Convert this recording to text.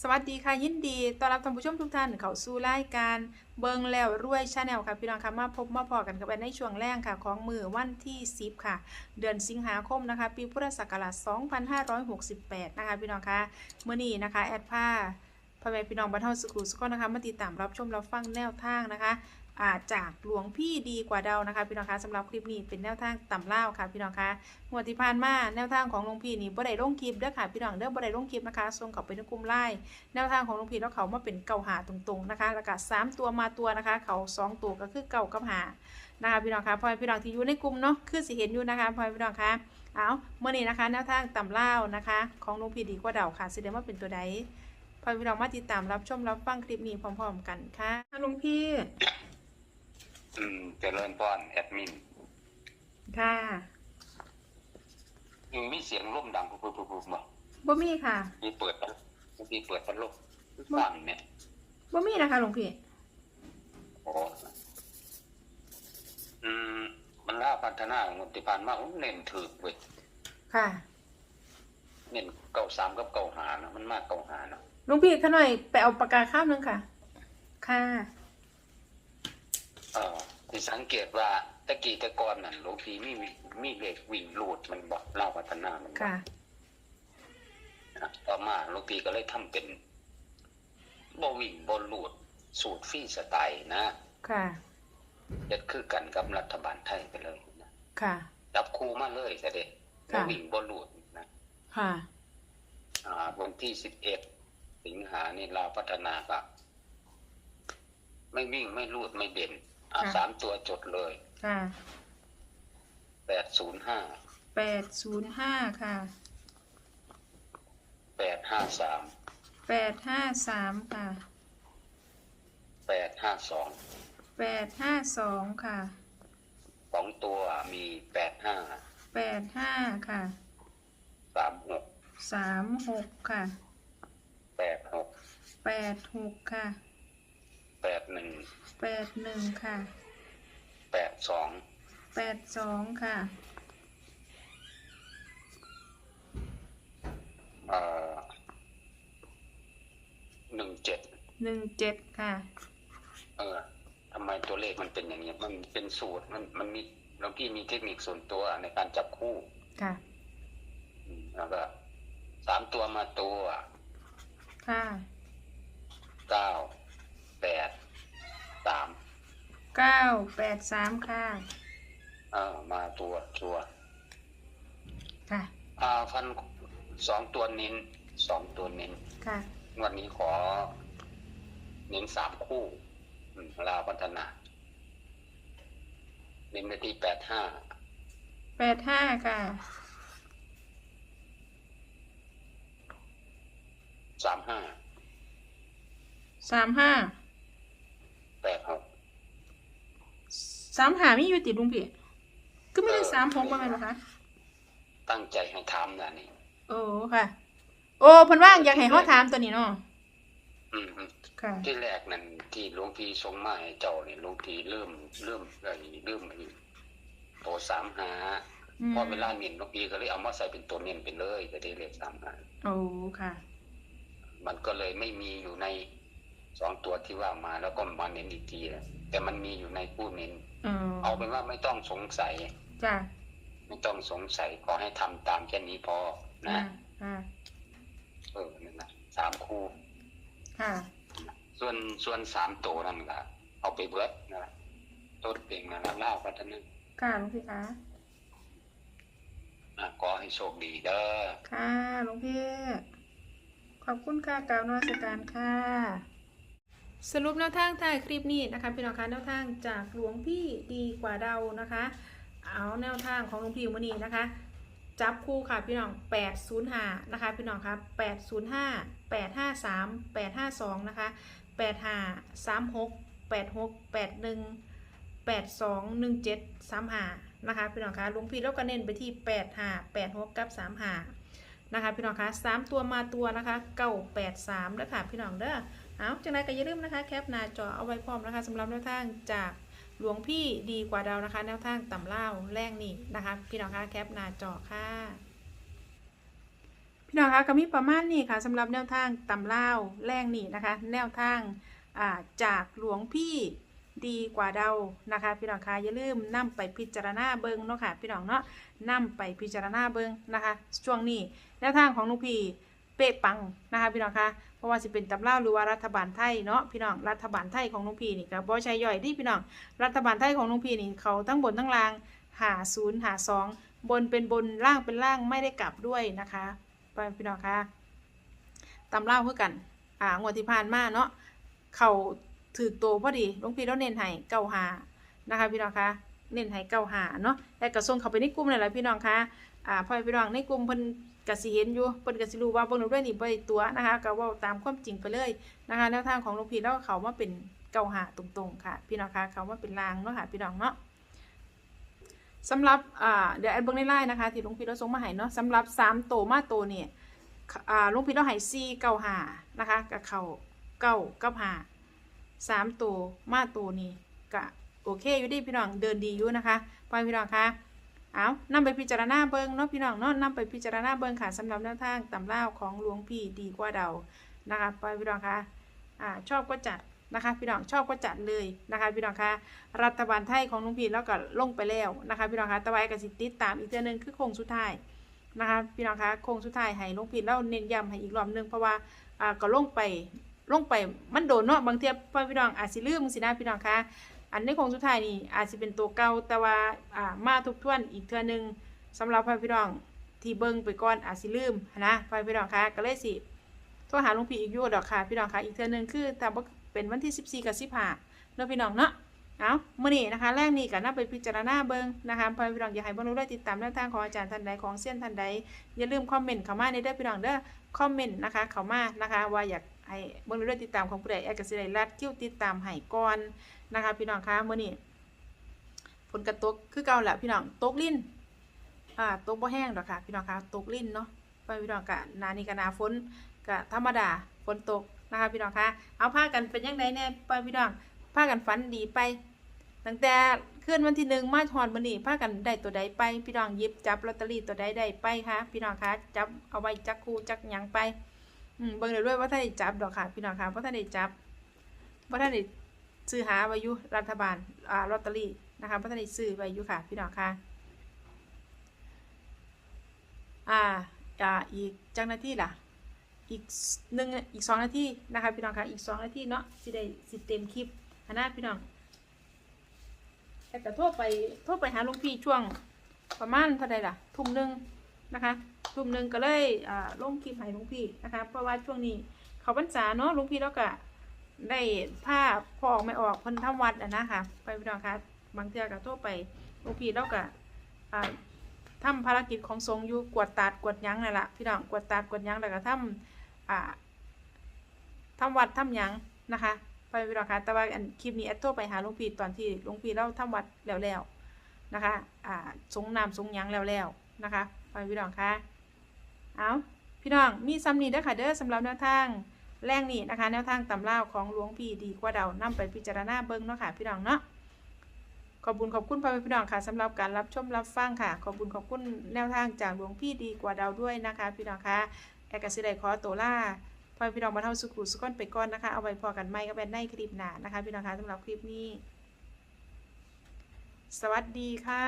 สวัสดีค่ะยินดีต้อนรับท่านผู้ชมทุกท่านเข้าสู่รายการเบิงแล้วรวยชาแนลค่ะพี่น้องค่ะมาพบมาพอกันกับในช่วงแรกค่ะของมือวันที่ 10 ค่ะ เดือนสิงหาคมนะคะ ปีพุทธศักราช 2568 นะคะพี่น้องค่ะเมื่อนี้นะคะแอดผ้าพ่อแม่พี่น้องบรรเทาสุขุสุขนะคะมาติดตามรับชมรับฟังแนวทางนะคะ จากหลวงพี่ดีกว่าเดานะคะ พี่น้องคะสำหรับคลิปนี้เป็นแนวทางต่ำเล่าค่ะ พี่น้องคะงวดที่ผ่านมาแนวทางของหลวงพี่นี่บ่ได้ลงคลิปเด้อค่ะพี่น้องเด้อบ่ได้ลงคลิปนะคะส่งเขาไปในกลุ่มไลน์แนวทางของหลวงพี่แล้วเขามาเป็นเก่าหาตรงๆนะคะแล้วก็สามตัวมาตัวนะคะ เขาสองตัวก็คือเก่ากับหานะคะพี่น้องคะพอพี่น้องที่อยู่ในกลุ่มเนาะคือสิเห็นอยู่นะคะพอพี่น้องคะเอาเมื่อนี้นะคะแนวทางต่ำเล่านะคะ ของหลวงพี่ดีกว่าเดาค่ะแสดงว่าเป็นตัวใดพอพี่น้องมาติดตามรับชมรับฟังคลิปนี้พร้อม ๆ กันค่ะหลวงพี่ อืมเจริญพรแอดมินค่ะอืมมีเสียงร่มดังปุ๊บปุ๊บปุ๊บปุ๊บบ่บ่มีค่ะมีเปิดพัดมีเปิดพัดลมฟังเนี่ยบ่มีนะคะหลวงพี่โอ้อืมมันล่าพัฒนาของติพานมากเน้นถือเว้ยค่ะเน้นเก่าสามกับเก่าหานะมันมากเก่าหานะหลวงพี่ขะหน่อยไปเอาปากกาข้ามนึงค่ะ ค่ะเอ อที่สังเกตว่าตะกี้แตะกอนนั่นหลวงพี่มีมีเลขวิ่งลูดมันบอกเล่าพัฒนามันบอกค่ะนะต่อมาหลวงพี่ก็เลยทำเป็นบ่วิ่งบ่ลูดสูตรฟรีสไตล์นะค่ะเด็ดคือกันกับรัฐบาลไทยไปเลยนะค่ะจับคู่มาเลยจะเด็ดค่ะวิ่งบอลลูดนะค่ะ อ่าวันที่สิบเอ็ดสิงหานี่เราวพัฒนาก็ไม่วิ่งไม่ลูดไม่เด่น อ่าค่ะสามตัวจดเลยค่ะแปดศูนย์ห้าแปดศูนย์ห้าค่ะแปดห้าสามแปดห้าสามค่ะแปดห้าสองแปดห้าสองค่ะสองตัวมีแปดห้าแปดห้าค่ะสามหกสามหกค่ะแปดหกแปดหกค่ะ แปดหนึ่งแปดหนึ่งค่ะแปดสองแปดสองค่ะเอ่อหนึ่งเจ็ดหนึ่งเจ็ดค่ะ เออทำไมตัวเลขมันเป็นอย่างนี้มันเป็นสูตรมันมันมีหลวงพี่มีเทคนิคส่วนตัวในการจับคู่ค่ะอืมแล้วก็สามตัวมาตัวค่ะ เก้าแปดสาม เก้าแปดสามค่ะเออมาตัวชัวร์ค่ะ อ่าฟันสองตัวเน้นสองตัวเน้นค่ะงวันนี้ขอ เน้นสามคู่อืมลาวพัฒนา เน้นไปที่แปดห้าแปดห้าค่ะ สามห้าสามห้า แปดหก สามหามีอยู่ติดลุงพี่ก็ไม่ได้สามหกว่าไงหรอคะตั้งใจให้ถามนะนี่โอ้ค่ะ โอ้เพิ่นว่างอยากให้เฮาถามตัวนี้เนาะอืมอืมค่ะที่แรกนั่นที่หลวงพี่ส่งมาให้เจ้าเนี่ยหลวงพี่เริ่มเริ่มไอ้เริ่มไอ้ตัวสามหาอืมพอเวลาเน้นหลวงพี่ก็เลยเอามาใส่เป็นตัวเน้นไปเลยจะได้เลขสามหาโอ้ค่ะ มันก็เลยไม่มีอยู่ในสองตัวที่ว่ามาแล้วก็มาเน้นอีกทีนะแต่มันมีอยู่ในผู้เน้นเออเอาเป็นว่าไม่ต้องสงสัยจ้ะไม่ต้องสงสัยขอให้ทำตามแค่นี้พออ่านะอ่าเออนั่นนะสามคู่ค่ะ ส่วนส่วนสามตัวนั่นก็เอาไปเบิดนะต้นเป่งนะเล่าพัฒนาค่ะหลวงพี่คะอะขอให้โชคดีเด้อค่ะหลวงพี่ขอบคุณค่ะกล่าวนวัสการค่ะ สรุปแนวทางท้ายคลิปนี้นะคะพี่น้องคะแนวทางจากหลวงพี่ดีกว่าเดานะคะ เอาแนวทางของหลวงพี่มือนี้นะคะ จับคู่ค่ะพี่น้อง 805 นะคะพี่น้องครับ805 853 852 นะคะ 85 36 86 81 82 17 35 นะคะพี่น้องคะหลวงพี่เราก็เน้นไปที่ 85 86 กับ 35 นะคะพี่น้องคะสามตัวมาตัวนะคะ 983แล้วค่ะพี่น้องเด้อ เอาจังไรก็อย่าลืมนะคะแคปหน้าจอเอาไว้พร้อมนะคะสำหรับแนวทางจากหลวงพี่ดีกว่าดาวนะคะ แนวทางต่ำเล่าแรงนี่นะคะ พี่น้องคะแคปหน้าจอค่ะพี่น้องคะก็มีประมาณนี้ค่ะสำหรับแนวทางตำเล่าแรงนี่นะคะ แนวทางาจากหลวงพี่ดีกว่าเดานะคะ พี่น้องคะอย่าลืมนำไปพิจารณาเบิงเนาะค่ะพี่น้องเนาะนำไปพิจารณาเบิงนะคะ ช่วงนี้แนวทางของลุงพี่เป๊ะปังนะคะ พี่น้องคะ เพราะว่าสิเป็นตำเล่าหรือว่ารัฐบาลไทยเนาะพี่น้องรัฐบาลไทยของหลุงพีนี่ก็บ่ใช่ย่อยที่พี่น้องรัฐบาลไทยของหลุงพีนี่เขาทั้งบนทั้งล่างหาศูนย์หาสองบนเป็นบนล่างเป็นล่างไม่ได้กลับด้วยนะคะไปพี่น้องคะตำเล่าเพื่อกันอ่างวดที่ผ่านมาเนาะเขาถือโตพอดีหลวงพีเราเน้นให้เก้าหานะคะพี่น้องคะเน้นให้เก้าหาเนาะแต่กระส่งเขาไปในกลุ่มนั่นแหละพี่น้องคะ อ่าพ่อพี่น้องในกลุ่มเพิ่นกสิเห็นอยู่เพิ่นกสิรู้ว่าเบิ่งด้วยนี่บ่ได้ตัวนะคะก็เว้าตามความจริงไปเลยนะคะแนวทางของหลวงพี่เราเขามาเป็นเก้าหาตรงๆค่ะ พี่น้องคะเขามาเป็นลางเนาะค่ะพี่น้องเนาะสำหรับอ่าเดี๋ยวแอดเบิ้งในไลน์นะคะที่หลุงพี่เราส่งมาให้เนาะสำหรับสามโตมาโตเนี่ยอ่าหลุงพี่เราให้ซีเก้าหานะคะกับเขาเก้ากับหาสามโตมาโตนี่ก็โอเคอยู่ดีพี่น้องเดินดีอยู่นะคะพ่อพี่น้องคะ เอานำไปพิจารณาเบิ้งเนาะพี่น้องเนาะนำไปพิจารณาเบิ้งค่ะสำหรับแนวทางตำราของหลวงพี่ดีกว่าเดานะคะพ่อพี่น้องคะอ่าชอบก็จัดนะคะพี่น้องชอบก็จัดเลยนะคะพี่น้องคะรัฐบาลไทยของหลุงพี่แล้วก็ลงไปแล้วนะคะพี่น้องคะตะไว้กับสิติดตามอีกเทื่อนึงคือโค้งสุดท้ายนะคะพี่น้องคะโค้งสุดท้ายให้หลุงพี่แล้วเน้นย้ำให้อีกรอบนึงเพราะว่าอ่าก็ลงไปลงไปมันโดนเนาะบางเทีพ่อพี่น้องอาจสิลืมสินะพี่น้องคะ อันในโค้งสุดท้ายนี่อาจสิเป็นตัวเก่าแต่ว่าอ่ามาทุกท่วนอีกเทื่อนึงสำหรับพ่อพี่น้องที่เบิ่งไปก่อนอาจสิลืมนะพ่อพี่น้องคะก็เลยสิโทรหาลุงพีอีกอยู่ดอกค่ะพี่น้องคะอีกเทื่อนึงคือแต่ว่าเป็นวันที่ 14 กับ 15เนาะพี่น้องเนาะเอาเมื่อนี้นะคะแรกนี้ก็นำไปพิจารณาเบิ่งนะคะพอพี่น้องอย่าให้บ่รู้ได้ติดตามแนวทางของอาจารย์ท่านใดของเซียนท่านใดอย่าลืมคอมเมนต์เข้ามาในเด้อพี่น้องเด้อคอมเมนต์นะคะเข้ามานะคะว่าอยากให้บ่รู้ได้ติดตามของผู้ใดแอดก็สิได้รัดคิวติดตามให้ก่อน นะคะ พี่น้องคะเมื่อนี้ฝนกระตกคือเก่าแหละพี่น้องตกลิ้นอ่าตกบ่แห้งดอกค่ะ พี่น้องคะตกลิ้นเนาะพอพี่น้องกะนานี่ก็หนาฝนก็ธรรมดาฝนตกนะคะพี่น้องคะเอาผ้ากันเป็นยังไงแน่ไปพี่น้องผ้ากันฝันดีไปตั้งแต่คืนวันที่หนึ่งมาหอดมื้อนี้พากันได้ตัวใดไป พี่น้องยิบจับลอตเตอรี่ตัวใดได้ไปค่ะพี่น้องคะจับเอาไว้จักคู่จักยังไปอืมเบิ่งเดี๋ยวด้วยว่าท่านได้จับดอกค่ะ พี่น้องคะว่าท่านได้จับว่าท่านได้ ซื้อหาไว้ยู่รัฐบาลอ่าลอตเตอรี่นะคะว่าท่านได้ซื้อไว้ยู่ค่ะ พี่น้องคะอ่าอ่าอีกจังนาทีล่ะอีกหนึ่งอีกสองนาทีนะคะพี่น้องคะอีกสองนาทีเนาะสิได้สิเต็มคลิปหน้าพี่น้องแต่ก็โทษไปโทษไปหาลุงพี่ช่วงประมาณเท่าใดล่ะ ทุ่มหนึ่งนะคะ ทุ่มหนึ่งก็เลยอ่าลงคลิปให้ลุงพี่นะคะ เพราะว่าช่วงนี้เขาพรรษาเนาะลุงพี่แล้วก็ ได้ผ้าพอออกไม่ออกเพิ่นทำวัดอะนะคะไปพี่น้องคะบางเทื่อก็โทษไปหลุงพี่แล้วก็อ่าทำภารกิจของสงฆ์อยู่กวดตาดกวดยังนั่นแหละพี่น้องกวดตาดกวดยังแล้วก็ทำอ่าทำวัดทำหยังนะคะไปพี่น้องคะแต่ว่าอันคลิปนี้แอดโทรไปหาหลวงพี่ตอนที่หลวงพี่เล่าทำวัดแล้วแล้วนะคะอ่าสงน้ำสงยังแล้วแล้วนะคะไปพี่น้องคะเอาพี่น้องมีซ้ำนี้ด้อค่ะเด้อสำหรับแนวทาง แรงนี่นะคะ แนวทางตำเล่าของหลวงพี่ดีกว่าเดานํไปพิจารณาเบิ่งเนาะค่ะพี่น้องเนาะขอบคุณขอบคุณพ่อแม่พี่น้องค่ะสำหรับการรับชมรับฟังค่ะ ขอบคุณขอบคุณแนวทางจากหลวงพี่ดีกว่าเดาด้วยนะคะ พี่น้องคะแอกกสิได้ขอตัวล่าพอพี่น้องมาเท่าสุขุสุขอนไปก่อนนะคะเอาไว้พอกันไหมก็เป็นในคลิปหน้านะคะ พี่น้องคะสำหรับคลิปนี้ สวัสดีค่ะ